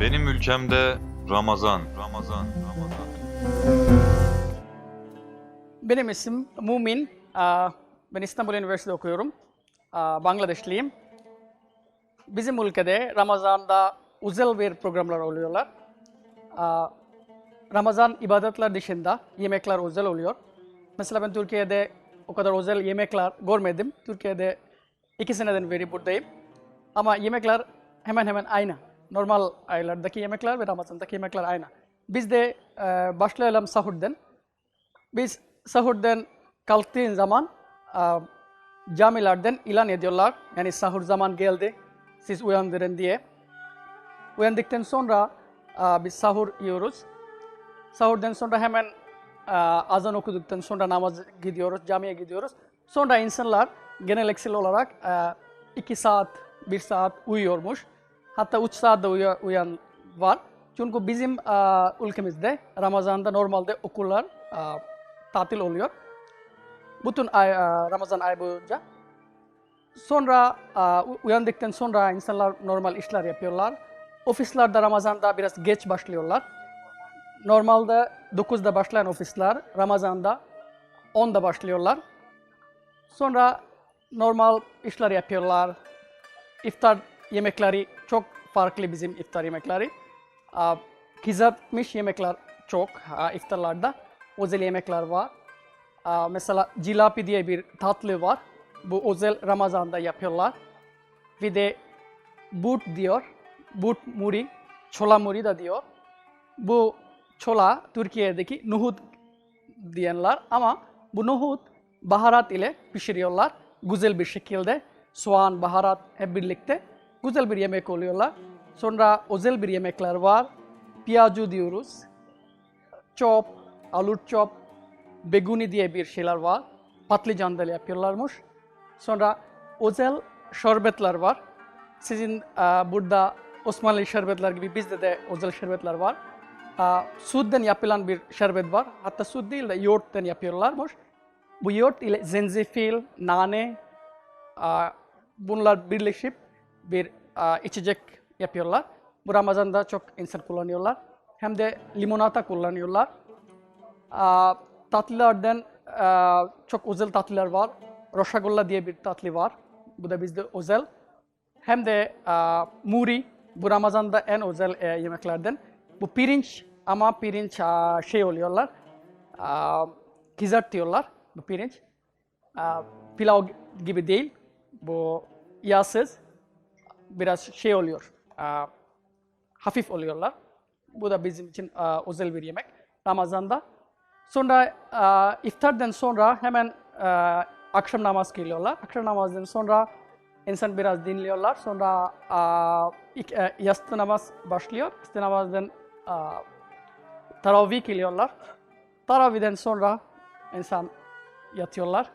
Benim ülkemde Ramazan, Ramazan, Ramazan. Benim isim Mumin. Ben İstanbul Üniversitesi'de okuyorum. Bangladeşliyim. Bizim ülkede Ramazan'da özel bir programlar oluyorlar. Ramazan ibadetler dışında yemekler özel oluyor. Mesela ben Türkiye'de o kadar özel yemekler görmedim. Türkiye'de iki seneden beri buradayım. Ama yemekler hemen hemen aynı. Normal aylardaki yemekler ve Ramazan'daki yemekler aynı. Biz de e, başlayalım sahurdan. Biz sahurdan kalktığın zaman e, camilerden ilan ediyorlar. Yani sahur zaman geldi, siz uyandırın diye. Uyandıktan sonra e, biz sahur yiyoruz. Sahurdan sonra hemen e, azan okuduktan sonra namaz gidiyoruz, camiye gidiyoruz. Sonra insanlar geneleksel olarak e, iki saat, bir saat uyuyormuş. Hatta üç saatte uya- uyan var. Çünkü bizim e, ülkemizde Ramazan'da normalde okullar e, tatil oluyor. Bütün ay, e, Ramazan ay boyunca. Sonra u- uyandıktan sonra insanlar normal işler yapıyorlar. Ofislerde Ramazan'da biraz geç başlıyorlar. Normalde 9'da başlayan ofisler Ramazan'da 10'da başlıyorlar. Sonra normal işler yapıyorlar. İftar yemekleri çok farklı bizim iftar yemekleri. Kızartmış yemekler çok iftarlarda. Özel yemekler var. Mesela cilapi diye bir tatlı var. Bu özel Ramazan'da yapıyorlar. Bir de but diyor. But muri, çola muri da diyor. Bu çola Türkiye'deki nohut diyenler ama bu nohut baharat ile pişiriyorlar. Güzel bir şekilde soğan, baharat hep birlikte güzel bir yemek oluyorlar. Sonra özel bir yemekler var. Piyaju diyoruz. Chop, alur chop, beguni diye bir şeyler var. Patlıcandan yapıyorlarmış. Sonra özel şerbetler var. Sizin e, burada Osmanlı şerbetler gibi bizde de özel şerbetler var. E, sütten yapılan bir şerbet var. Hatta süt değil de yoğurttan yapıyorlarmış. Bu yoğurt ile zencefil, nane, e, bunlar birleşip bir e, içecek yapıyorlar. Bu Ramazan'da çok insan kullanıyorlar. Hem de limonata kullanıyorlar. Aa, tatlılardan aa, çok özel tatlılar var. Roşagulla diye bir tatlı var. Bu da bizde özel. Hem de aa, muri, bu Ramazan'da en özel e, yemeklerden. Bu pirinç ama pirinç aa, şey oluyorlar. Aa, kızartıyorlar bu pirinç. Aa, pilav gibi değil. Bu yağsız. Biraz şey oluyor. aa, hafif oluyorlar. Bu da bizim için aa, özel bir yemek Ramazan'da. Sonra aa, iftardan sonra hemen aa, akşam namaz kılıyorlar. Akşam namazdan sonra insan biraz dinliyorlar. Sonra aa, ilk, e, yastı namaz başlıyor. Yastı namazdan aa, taravih kılıyorlar. Taravihden sonra insan yatıyorlar.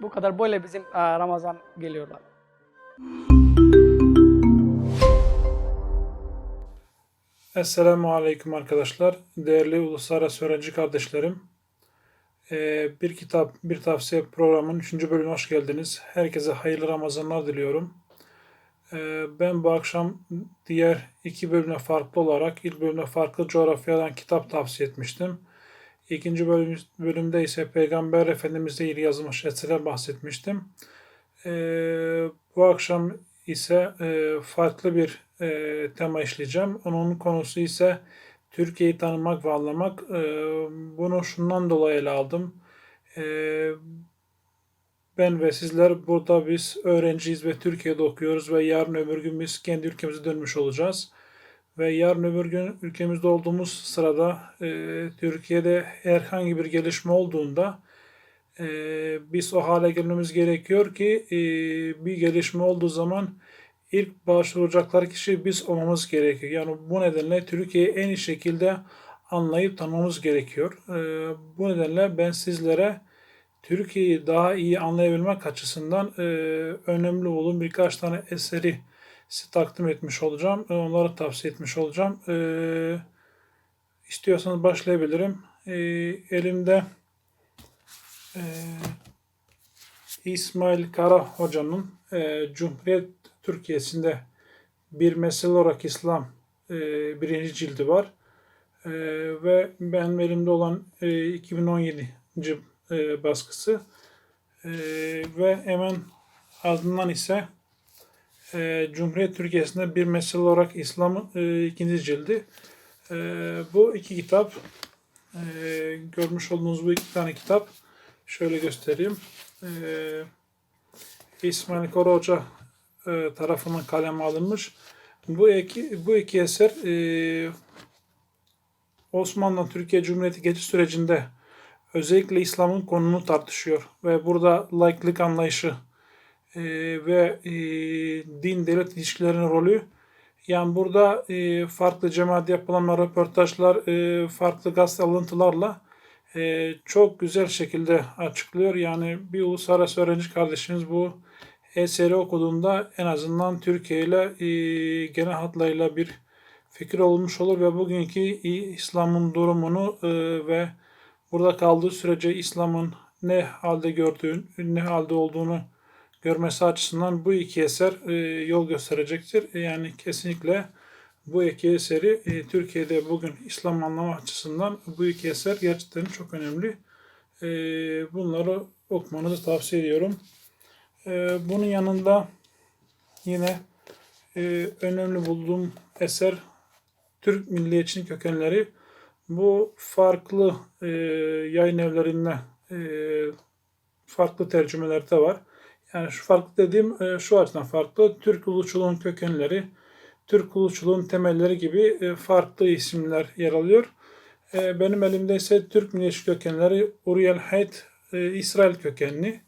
Bu kadar böyle bizim aa, Ramazan geliyorlar. Esselamu Aleyküm arkadaşlar. Değerli uluslararası öğrenci kardeşlerim. Ee, bir kitap, bir tavsiye programının 3. bölümüne hoş geldiniz. Herkese hayırlı Ramazanlar diliyorum. Ee, ben bu akşam diğer iki bölüme farklı olarak ilk bölümde farklı coğrafyadan kitap tavsiye etmiştim. İkinci bölüm, bölümde ise Peygamber Efendimiz'le ilgili yazılmış eserden bahsetmiştim. Ee, bu akşam ise e, farklı bir e, tema işleyeceğim. Onun konusu ise Türkiye'yi tanımak ve anlamak. E, bunu şundan dolayı ele aldım. E, ben ve sizler burada biz öğrenciyiz ve Türkiye'de okuyoruz ve yarın öbür gün biz kendi ülkemize dönmüş olacağız. Ve yarın öbür gün ülkemizde olduğumuz sırada e, Türkiye'de herhangi bir gelişme olduğunda e, biz o hale gelmemiz gerekiyor ki e, bir gelişme olduğu zaman ilk başvuracaklar kişi biz olmamız gerekiyor. Yani bu nedenle Türkiye'yi en iyi şekilde anlayıp tanımamız gerekiyor. E, bu nedenle ben sizlere Türkiye'yi daha iyi anlayabilmek açısından e, önemli olan birkaç tane eseri size takdim etmiş olacağım. E, onları tavsiye etmiş olacağım. E, istiyorsanız başlayabilirim. E, elimde e, İsmail Kara Hoca'nın Cumhuriyet Türkiye'sinde bir mesele olarak İslam birinci cildi var. Ve benim elimde olan e, 2017. e, baskısı. Ve hemen ardından ise e, Cumhuriyet Türkiye'sinde bir mesele olarak İslam'ın e, ikinci cildi. E, bu iki kitap e, görmüş olduğunuz bu iki tane kitap şöyle göstereyim. E, İsmail Kara Hoca e, tarafından kaleme alınmış. Bu iki, bu iki eser e, Osmanlı Türkiye Cumhuriyeti geçiş sürecinde özellikle İslam'ın konumunu tartışıyor ve burada laiklik anlayışı e, ve e, din devlet ilişkilerinin rolü yani burada e, farklı cemaat yapılan röportajlar, e, farklı gazete alıntılarla e, çok güzel şekilde açıklıyor. Yani bir uluslararası öğrenci kardeşimiz bu eseri okuduğunda en azından Türkiye ile e, genel hatlarıyla bir fikir olmuş olur ve bugünkü İslam'ın durumunu e, ve burada kaldığı sürece İslam'ın ne halde gördüğünü, ne halde olduğunu görmesi açısından bu iki eser e, yol gösterecektir. Yani kesinlikle bu iki eseri e, Türkiye'de bugün İslam anlama açısından bu iki eser gerçekten çok önemli. E, bunları okumanızı tavsiye ediyorum. E, bunun yanında yine e, önemli bulduğum eser Türk milliyetçinin kökenleri. Bu farklı e, yayın evlerinde e, farklı tercümelerde var. Yani şu farklı dediğim e, şu açıdan farklı. Türk uluçuluğun kökenleri, Türk uluçuluğun temelleri gibi e, farklı isimler yer alıyor. E, benim elimde ise Türk milliyetçi kökenleri Uriel Hayt İsrail kökenli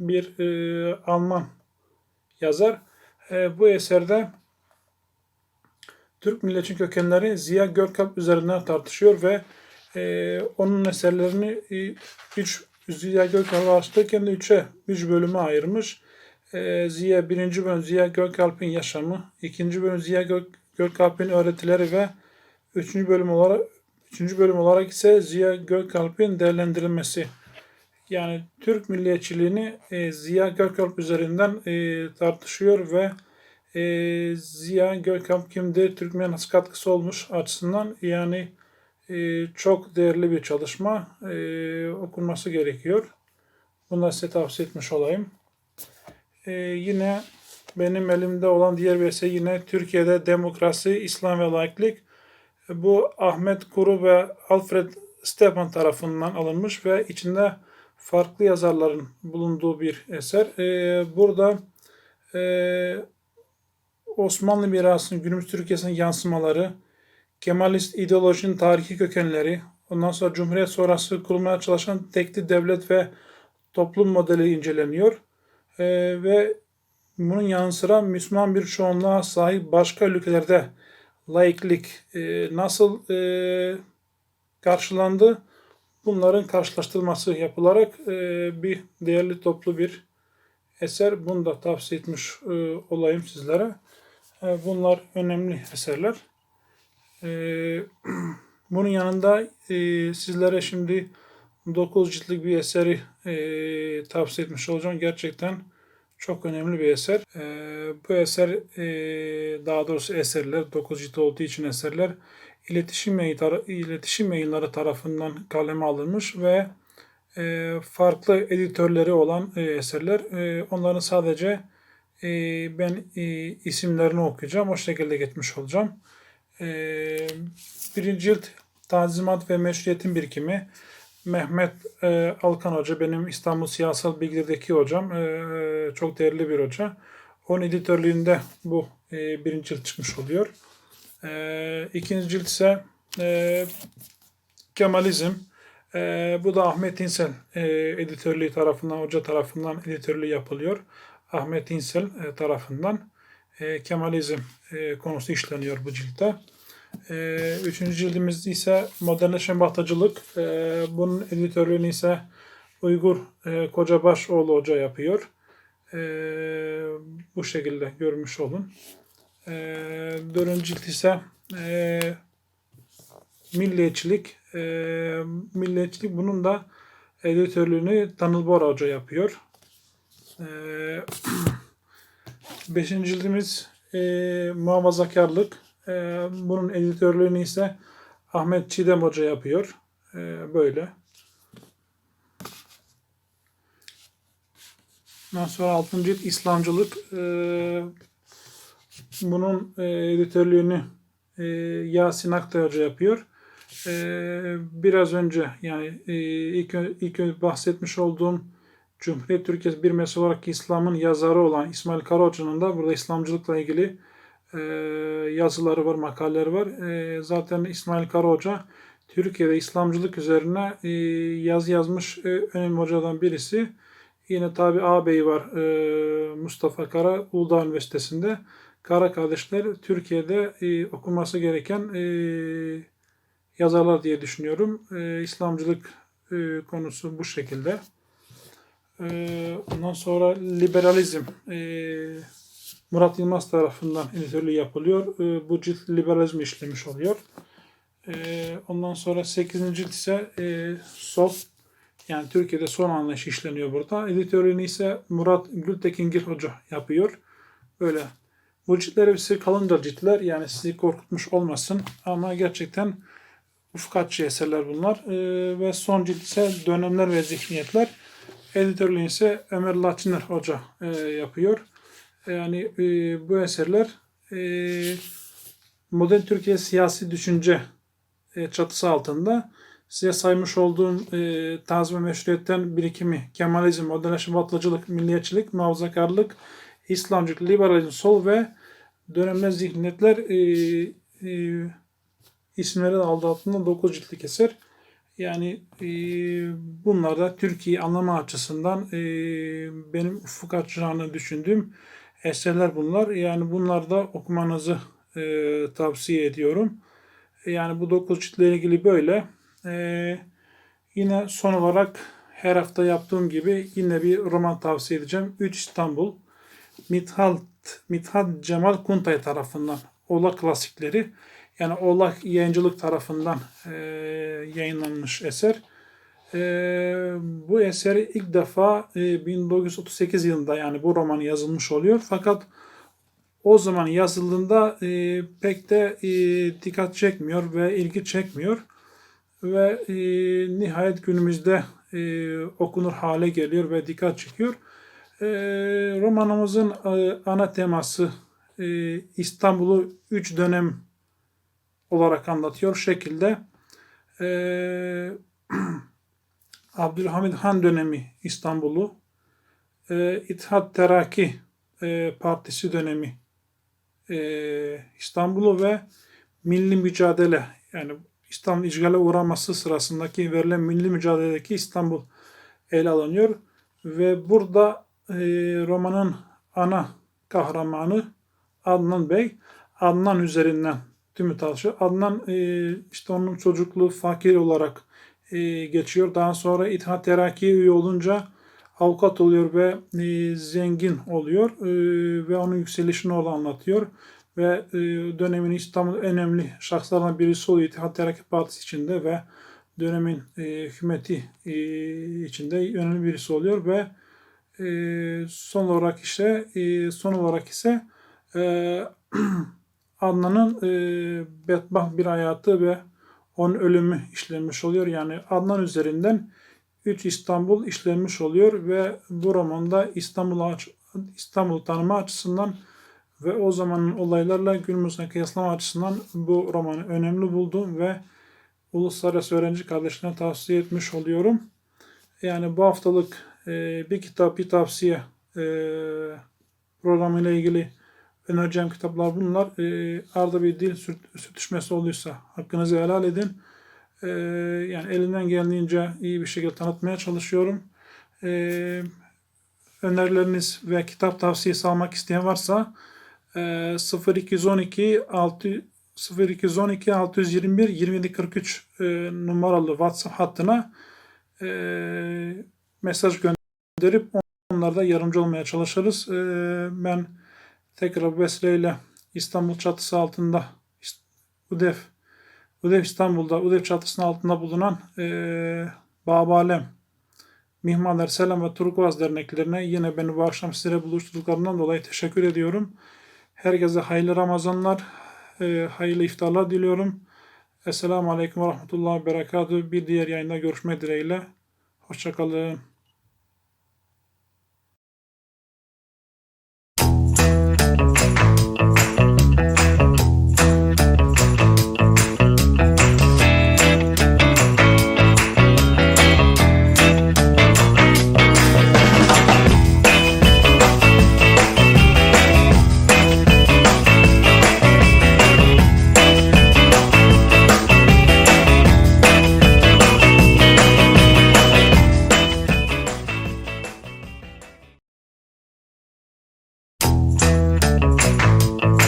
bir Alman yazar. Bu eserde Türk milliyetçi kökenleri Ziya Gökalp üzerinden tartışıyor ve onun eserlerini üç Ziya Gökalp'ı açtırırken de üçe, üç bölüme ayırmış. E, Ziya birinci bölüm Ziya Gökalp'in yaşamı, ikinci bölüm Ziya Gök, Gökalp'in öğretileri ve üçüncü bölüm olarak üçüncü bölüm olarak ise Ziya Gökalp'in değerlendirilmesi. Yani Türk milliyetçiliğini e, Ziya Gökalp üzerinden e, tartışıyor ve e, Ziya Gökalp kimdir, Türkmen nasıl katkısı olmuş açısından yani çok değerli bir çalışma e, okunması gerekiyor. Bunu da size tavsiye etmiş olayım. E, yine benim elimde olan diğer bir eser yine Türkiye'de Demokrasi, İslam ve Laiklik. Bu Ahmet Kuru ve Alfred Stepan tarafından alınmış ve içinde farklı yazarların bulunduğu bir eser. Burada Osmanlı mirasının günümüz Türkiye'sinin yansımaları, Kemalist ideolojinin tarihi kökenleri, ondan sonra Cumhuriyet sonrası kurulmaya çalışan tekli devlet ve toplum modeli inceleniyor. Ee, ve bunun yanı sıra Müslüman bir çoğunluğa sahip başka ülkelerde laiklik e, nasıl e, karşılandı? Bunların karşılaştırılması yapılarak e, bir değerli toplu bir eser. Bunu da tavsiye etmiş e, olayım sizlere. E, bunlar önemli eserler. Ee, bunun yanında e, sizlere şimdi 9 ciltlik bir eseri e, tavsiye etmiş olacağım. Gerçekten çok önemli bir eser. E, bu eser e, daha doğrusu eserler 9 cilt olduğu için eserler iletişim, yayınları, iletişim yayınları tarafından kaleme alınmış ve e, farklı editörleri olan e, eserler. E, onların sadece e, ben e, isimlerini okuyacağım. O şekilde geçmiş olacağım. Ee, birinci cilt Tanzimat ve Meşruiyetin Birikimi Mehmet e, Alkan Hoca benim İstanbul Siyasal Bilgi'deki hocam. E, çok değerli bir hoca. Onun editörlüğünde bu e, birinci cilt çıkmış oluyor. E, ikinci cilt ise e, Kemalizm. E, bu da Ahmet İnsel e, editörlüğü tarafından, hoca tarafından editörlüğü yapılıyor. Ahmet İnsel e, tarafından e, Kemalizm e, konusu işleniyor bu ciltte. E, üçüncü cildimiz ise Modernleşen Bahtacılık. E, bunun editörlüğünü ise Uygur e, Kocabaşoğlu Hoca yapıyor. E, bu şekilde görmüş olun. E, dördüncü cilt ise e, Milliyetçilik. E, milliyetçilik bunun da editörlüğünü Tanıl Bora Hoca yapıyor. E, beşinci cildimiz e, muhafazakarlık. E, bunun editörlüğünü ise Ahmet Çiğdem Hoca yapıyor. E, böyle. Ondan sonra 6. cilt İslamcılık. E, bunun e, editörlüğünü e, Yasin Aktay Hoca yapıyor. E, biraz önce yani e, ilk, ilk bahsetmiş olduğum Cumhuriyet Türkiye bir mesele olarak İslam'ın yazarı olan İsmail Karaoca'nın da burada İslamcılıkla ilgili e, yazıları var, makaleleri var. E, zaten İsmail Karaoca Türkiye'de İslamcılık üzerine e, yazı yazmış e, önemli hocadan birisi. Yine tabi ağabeyi var e, Mustafa Kara Uludağ Üniversitesi'nde. Kara kardeşler Türkiye'de e, okunması gereken e, yazarlar diye düşünüyorum. E, İslamcılık e, konusu bu şekilde. E, ondan sonra liberalizm e, Murat Yılmaz tarafından editörlüğü yapılıyor. E, bu cilt liberalizmi işlemiş oluyor. E, ondan sonra 8. cilt ise e, sol yani Türkiye'de son anlayış işleniyor burada. Editörlüğünü ise Murat Gültekingil Hoca yapıyor. Böyle. Bu ciltler hepsi kalınca ciltler. Yani sizi korkutmuş olmasın. Ama gerçekten ufuk açıcı eserler bunlar. Ee, ve son cilt ise dönemler ve zihniyetler. Editörlüğünü ise Ömer Latiner Hoca e, yapıyor. Yani e, bu eserler e, modern Türkiye siyasi düşünce e, çatısı altında size saymış olduğum e, tazim ve meşruiyetten birikimi, Kemalizm, modernleşme, batılıcılık, milliyetçilik, muhafazakarlık, İslamcılık, liberalizm, sol ve dönemler zihniyetler e, e, isimleri aldı altında 9 ciltlik eser. Yani e, bunlar da Türkiye anlama açısından e, benim ufuk açacağını düşündüğüm eserler bunlar. Yani bunlar da okumanızı e, tavsiye ediyorum. Yani bu 9 ciltle ilgili böyle. Ee, yine son olarak her hafta yaptığım gibi yine bir roman tavsiye edeceğim. 3 İstanbul. Mithat, Mithat Cemal Kuntay tarafından. Oğlak klasikleri. Yani Oğlak yayıncılık tarafından e, yayınlanmış eser. E, bu eseri ilk defa e, 1938 yılında yani bu roman yazılmış oluyor. Fakat o zaman yazıldığında e, pek de e, dikkat çekmiyor ve ilgi çekmiyor ve e, nihayet günümüzde e, okunur hale geliyor ve dikkat çekiyor. E, romanımızın e, ana teması e, İstanbul'u üç dönem olarak anlatıyor şekilde. E, Abdülhamid Han dönemi İstanbul'u, e, İttihat Teraki e, Partisi dönemi e, İstanbul'u ve milli mücadele yani İstanbul işgale uğraması sırasındaki verilen milli mücadeledeki İstanbul ele alınıyor. Ve burada e, romanın ana kahramanı Adnan Bey. Adnan üzerinden tümü tartışıyor. Adnan e, işte onun çocukluğu fakir olarak e, geçiyor. Daha sonra İttihat Terakki'ye üye olunca avukat oluyor ve e, zengin oluyor e, ve onun yükselişini orada anlatıyor ve e, dönemin en önemli şahslarından birisi oluyor İttihat Terakki Partisi içinde ve dönemin e, hükümeti e, içinde önemli birisi oluyor ve e, son olarak ise e, son olarak ise e, Adnan'ın e, bedbaht bir hayatı ve onun ölümü işlenmiş oluyor. Yani Adnan üzerinden 3 İstanbul işlenmiş oluyor ve bu romanda İstanbul İstanbul tanıma açısından ve o zamanın olaylarla günümüzden kıyaslama açısından bu romanı önemli buldum ve uluslararası öğrenci kardeşlerine tavsiye etmiş oluyorum. Yani bu haftalık e, bir kitap, bir tavsiye e, programıyla ilgili önereceğim kitaplar bunlar. E, arada bir dil sürt, sürtüşmesi olduysa hakkınızı helal edin. E, yani elimden geldiğince iyi bir şekilde tanıtmaya çalışıyorum. E, önerileriniz ve kitap tavsiyesi almak isteyen varsa e, 0212 6 0212 621 2743 e, numaralı WhatsApp hattına e, mesaj gönderip onlarda yardımcı olmaya çalışırız. E, ben tekrar vesileyle İstanbul çatısı altında UDEF UDEF İstanbul'da UDEF çatısının altında bulunan e, Babalem Mihmaller Selam ve Turkuaz derneklerine yine beni bu akşam size buluşturduklarından dolayı teşekkür ediyorum. Herkese hayırlı Ramazanlar, e, hayırlı iftarlar diliyorum. Esselamu Aleyküm ve Rahmetullahi ve. Bir diğer yayında görüşmek dileğiyle. Hoşçakalın.